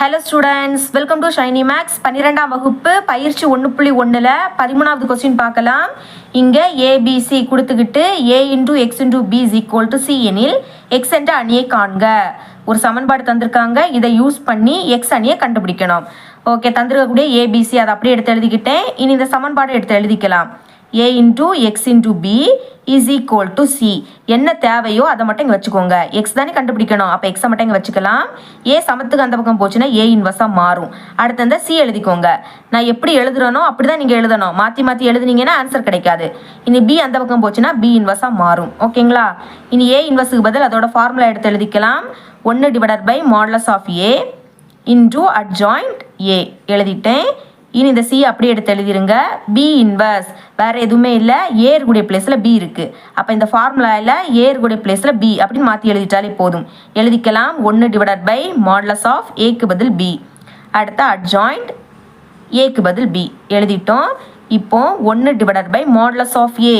Hello students welcome to Shiny Max பன்னிரெண்டாம் வகுப்பு பயிற்சி ஒன்று புள்ளி ஒன்றில் பதிமூணாவது கொஸ்டின் பார்க்கலாம். இங்கே ஏபிசி கொடுத்துக்கிட்டு A into X into B is equal to C எனில் எக்ஸ் என்ற அணியை காண்க. ஒரு சமன்பாடு தந்திருக்காங்க. இதை யூஸ் பண்ணி எக்ஸ் அணியை கண்டுபிடிக்கணும். ஓகே தந்திருக்கக்கூடிய ஏபிசி அதை அப்படியே எடுத்து எழுதிக்கிட்டேன். இனி இந்த சமன்பாடு எடுத்து எழுதிக்கலாம். A into X into B is equal to C என்ன தேவையோ அதை மட்டும் இங்கே வச்சுக்கோங்க. எக்ஸ் தானே கண்டுபிடிக்கணும். அப்போ எக்ஸை மட்டும் இங்கே வச்சுக்கலாம். ஏ சமத்துக்கு அந்த பக்கம் போச்சுன்னா ஏ இன்வர்ஸாக மாறும். அடுத்து அந்த சி எழுதிக்கோங்க. நான் எப்படி எழுதுறனோ அப்படி தான் நீங்கள் எழுதணும். மாற்றி மாற்றி எழுதுனீங்கன்னா ஆன்சர் கிடைக்காது. இனி பி அந்த பக்கம் போச்சுன்னா பி இன்வர்ஸாக மாறும். ஓகேங்களா இனி ஏ இன்வர்ஸுக்கு பதில் அதோட ஃபார்முலா எடுத்து எழுதிக்கலாம். ஒன்று divided by modulus of A into adjoint A எழுதிட்டேன். இனி இந்த சி அப்படியே எடுத்து எழுதிருங்க. பி இன்வர்ஸ் வேற எதுவுமே இல்லை. ஏ இருக்கக்கூடிய பிளேஸில் பி இருக்கு. அப்போ இந்த ஃபார்முலாவில் ஏ இருக்கக்கூடிய பிளேஸில் பி அப்படின்னு மாற்றி எழுதிட்டாலே போதும். எழுதிக்கலாம். ஒன்று டிவைடட் பை மாடலஸ் ஆஃப் ஏக்கு பதில் பி அடுத்த அட்ஜாயிண்ட் ஏக்கு பதில் பி எழுதிட்டோம். இப்போ ஒன்று divided by modulus of A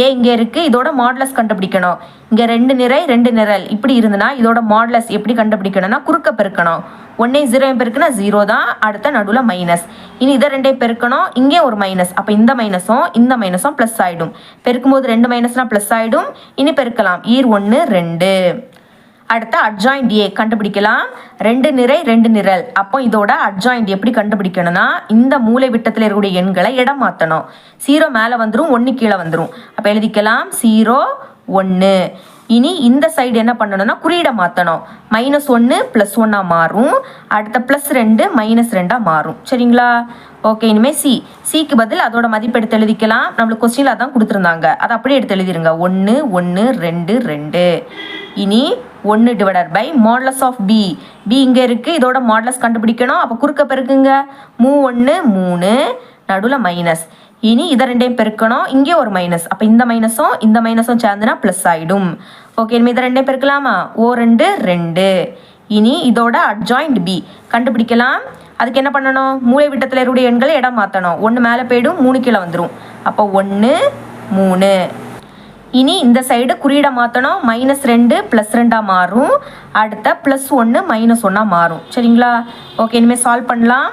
A இங்கே இருக்குது இதோட மாடலஸ் கண்டுபிடிக்கணும். இங்கே ரெண்டு நிறை ரெண்டு நிரல். இப்படி இருந்ததுன்னா இதோட மாடலஸ் எப்படி கண்டுபிடிக்கணும்னா குறுக்க பெருக்கணும். ஒன்றே ஜீரோ பெருக்குனா ஜீரோ தான் அடுத்த நடுவில் மைனஸ் இனி இதை ரெண்டையும் பெருக்கணும் இங்கே ஒரு மைனஸ் அப்போ இந்த மைனஸும் இந்த மைனஸும் ப்ளஸ் ஆகிடும் பெருக்கும்போது ரெண்டு மைனஸ்னால் ப்ளஸ் ஆகிடும் இனி பெருக்கலாம். ஈர் ஒன்று ரெண்டு. அடுத்து அட்ஜாயிண்ட் ஏ கண்டுபிடிக்கலாம். ரெண்டு நிறை ரெண்டு நிரல். அப்போ இதோட அட்ஜாயிண்ட் எப்படி கண்டுபிடிக்கணும்னா இந்த மூலை விட்டத்தில் இருக்கக்கூடிய எண்களை இடம் மாற்றணும் சீரோ மேலே வந்துடும் ஒன்று கீழே வந்துடும் அப்போ எழுதிக்கலாம் சீரோ ஒன்று இனி இந்த சைடு என்ன பண்ணணும்னா குறியீடை மாற்றணும் மைனஸ் ஒன்று ப்ளஸ் ஒன்னாக மாறும். அடுத்த ப்ளஸ் ரெண்டு மைனஸ் ரெண்டாக மாறும். சரிங்களா? ஓகே இனிமேல் சி சிக்கு பதில் அதோட மதிப்பு எடுத்து எழுதிக்கலாம். நம்மளுக்கு கொஸ்டினில் அதான் கொடுத்துருந்தாங்க. அதை அப்படியே எடுத்து எழுதிருங்க. ஒன்று ஒன்று ரெண்டு ரெண்டு. இனி ஒன்று divided by modulus of B B இங்கே இருக்குது இதோட மாடலஸ் கண்டுபிடிக்கணும். அப்போ குறுக்க பெருக்குங்க. மூ ஒன்று மூணு நடுவில் மைனஸ் இனி இதை ரெண்டையும் பெருக்கணும். இங்கே ஒரு மைனஸ் அப்போ இந்த மைனஸும் இந்த மைனஸும் சேர்ந்துனா ப்ளஸ் ஆகிடும் ஓகே இனிமேல் இதை ரெண்டையும் பெருக்கலாமா? ஓ ரெண்டு ரெண்டு. இனி இதோட அட்ஜாயிண்ட் பி கண்டுபிடிக்கலாம். அதுக்கு என்ன பண்ணணும்? மூளை விட்டத்தில் இருடைய எண்களை இடம் மாற்றணும் ஒன்று மேலே போயிடும் மூணு கீழே வந்துடும் அப்போ ஒன்று மூணு. இனி இந்த சைடு குறியீடை மாற்றணும் மைனஸ் ரெண்டு ப்ளஸ் ரெண்டாக மாறும். அடுத்த ப்ளஸ் ஒன்று மைனஸ் ஒன்றாக மாறும். சரிங்களா? ஓகே இனிமேல் சால்வ் பண்ணலாம்.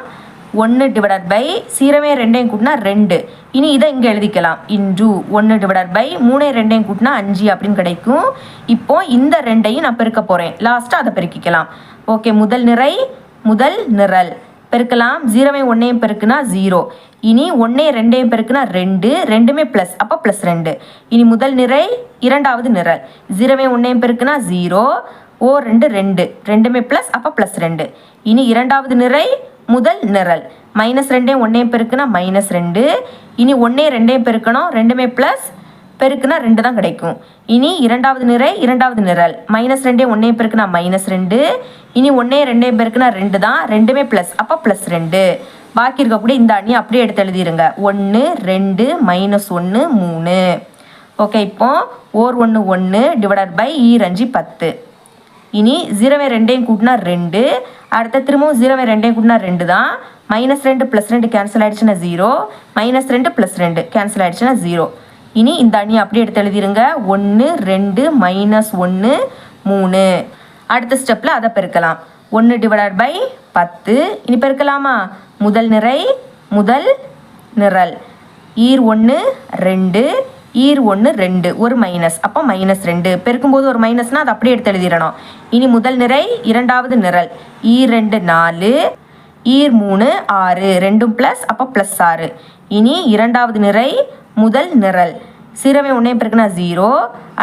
ஒன்று டிவைடட் பை சீரமே ரெண்டையும் கூட்டினா ரெண்டு. இனி இதை இங்கே எழுதிக்கலாம். இன்டு ஒன்று டிவைடட் பை மூணே ரெண்டையும் கூட்டினா அஞ்சு அப்படின்னு கிடைக்கும். இப்போ இந்த ரெண்டையும் நான் பெருக்க போகிறேன் லாஸ்ட்டாக அதை பெருக்கிக்கலாம். ஓகே முதல் நிறை முதல் நிரல். பெருக்கலாம். ஜீரோவை ஒன்றையும் பெருக்குனா ஜீரோ இனி ஒன்றே ரெண்டையும் பேருக்குன்னா ரெண்டு ரெண்டுமே ப்ளஸ் அப்போ ப்ளஸ் ரெண்டு. இனி முதல் நிறை இரண்டாவது நிரல் ஜீரோவே ஒன்றே பேருக்குன்னா ஜீரோ ஓ ரெண்டு ரெண்டு. ரெண்டுமே ப்ளஸ் அப்போ ப்ளஸ் ரெண்டு. இனி இரண்டாவது நிறை முதல் நிரல். மைனஸ் ரெண்டையும் ஒன்றே பெருக்குன்னா மைனஸ் ரெண்டு. இனி ஒன்றே ரெண்டையும் பெருக்கணும் ரெண்டுமே ப்ளஸ் பெருக்குனா ரெண்டு தான் கிடைக்கும். இனி இரண்டாவது நிறை இரண்டாவது நிரல். மைனஸ் ரெண்டே ஒன்றே பெருக்குனா மைனஸ் ரெண்டு. இனி ஒன்றே ரெண்டே பெருக்குனா ரெண்டு தான். ரெண்டுமே ப்ளஸ் அப்போ ப்ளஸ் ரெண்டு. பாக்கி இருக்கக்கூடிய இந்த அணி அப்படியே எடுத்து எழுதிடுங்க ஒன்று ரெண்டு மைனஸ் ஒன்று மூணு. ஓகே இப்போ ஓர் ஒன்று ஒன்று டிவைடட் பை ஈரஞ்சு e பத்து. இனி ஜீரோவை ரெண்டையும் கூட்டினா ரெண்டு. அடுத்த திரும்பவும் ஜீரோவை ரெண்டையும் கூட்டினா ரெண்டு தான். மைனஸ் ரெண்டு ப்ளஸ் ரெண்டு கேன்சல் ஆகிடுச்சுன்னா ஜீரோ மைனஸ் ரெண்டு ப்ளஸ் ரெண்டு கேன்சல் ஆகிடுச்சுன்னா ஜீரோ இனி இந்த அணி அப்படியே எடுத்து எழுதிருங்க. ஒன்று ரெண்டு மைனஸ் ஒன்று மூணு. அடுத்த ஸ்டெப்பில் அதை பெருக்கலாம். ஒன்று டிவைடட் பை பத்து. இனி பெருக்கலாமா? முதல் நிறை முதல் நிரல். ஈர் ஒன்று ரெண்டு. ஈர் ஒன்று ரெண்டு. ஒரு மைனஸ் அப்போ மைனஸ் ரெண்டு. பெருக்கும்போது ஒரு மைனஸ்னால் அதை அப்படியே எடுத்து எழுதிடணும். இனி முதல் நிறை இரண்டாவது நிரல். ஈர் ரெண்டு நாலு. ஈர் மூணு ஆறு. ரெண்டும் ப்ளஸ் அப்போ ப்ளஸ் ஆறு. இனி இரண்டாவது நிறை முதல் நிரல். ஜீரோவே ஒன்றையும் பெருக்குனா ஜீரோ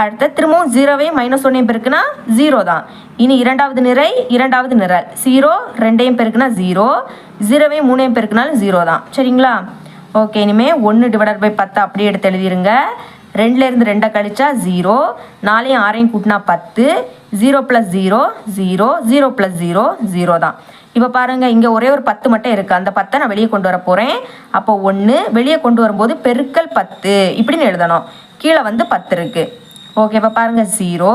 அடுத்த திரும்பவும் ஜீரோவே மைனஸ் ஒன்றையும் பெருக்குனா ஜீரோ தான். இனி இரண்டாவது நிறை இரண்டாவது நிரல். ஜீரோ ரெண்டையும் பெருக்குனா ஜீரோ ஜீரோவே மூணையும் பெருக்குனாலும் ஜீரோ தான். சரிங்களா? ஓகே இனிமேல் ஒன்று டிவைடட் பை பத்து அப்படியே எடுத்து எழுதிருங்க. ரெண்டுலேருந்து ரெண்டை கழிச்சா ஜீரோ நாலையும் ஆறையும் கூட்டினா பத்து. Zero plus zero zero zero plus zero zero தான். இப்போ பாருங்கள் இங்கே ஒரே ஒரு பத்து மட்டும் இருக்குது அந்த பத்தை நான் வெளியே கொண்டு வர போகிறேன் அப்போ ஒன்று வெளியே கொண்டு வரும்போது பெருக்கல் பத்து இப்படின்னு எழுதணும். கீழே வந்து பத்து இருக்குது ஓகே இப்போ பாருங்கள் ஜீரோ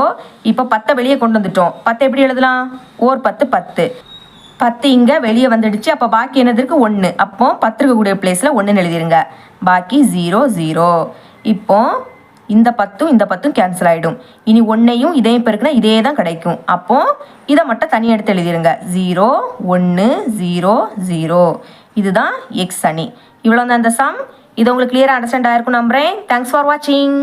இப்போ பத்தை வெளியே கொண்டு வந்துட்டோம். பத்து எப்படி எழுதலாம்? ஓர் பத்து பத்து. பத்து இங்கே வெளியே வந்துடுச்சு. அப்போ பாக்கி என்னதுக்கு ஒன்று அப்போ பத்து இருக்கக்கூடிய பிளேஸில் ஒன்றுன்னு எழுதிருங்க. பாக்கி ஜீரோ ஜீரோ இப்போ இந்த பத்தும் இந்த பத்தும் கேன்சல் ஆகிடும் இனி ஒன்றையும் இதையும் பெருக்குனா இதே தான் கிடைக்கும். அப்போது இதை மட்டும் தனி எடுத்து எழுதிருங்க. ஜீரோ ஒன்று ஜீரோ ஜீரோ இதுதான் எக்ஸ் அணி. இவ்வளோ தான் இந்த சம் இது உங்களுக்கு கிளியராக அண்டர்ஸ்டாண்ட் ஆயிருக்கும் நம்புறேன். தேங்க்ஸ் ஃபார் வாட்சிங்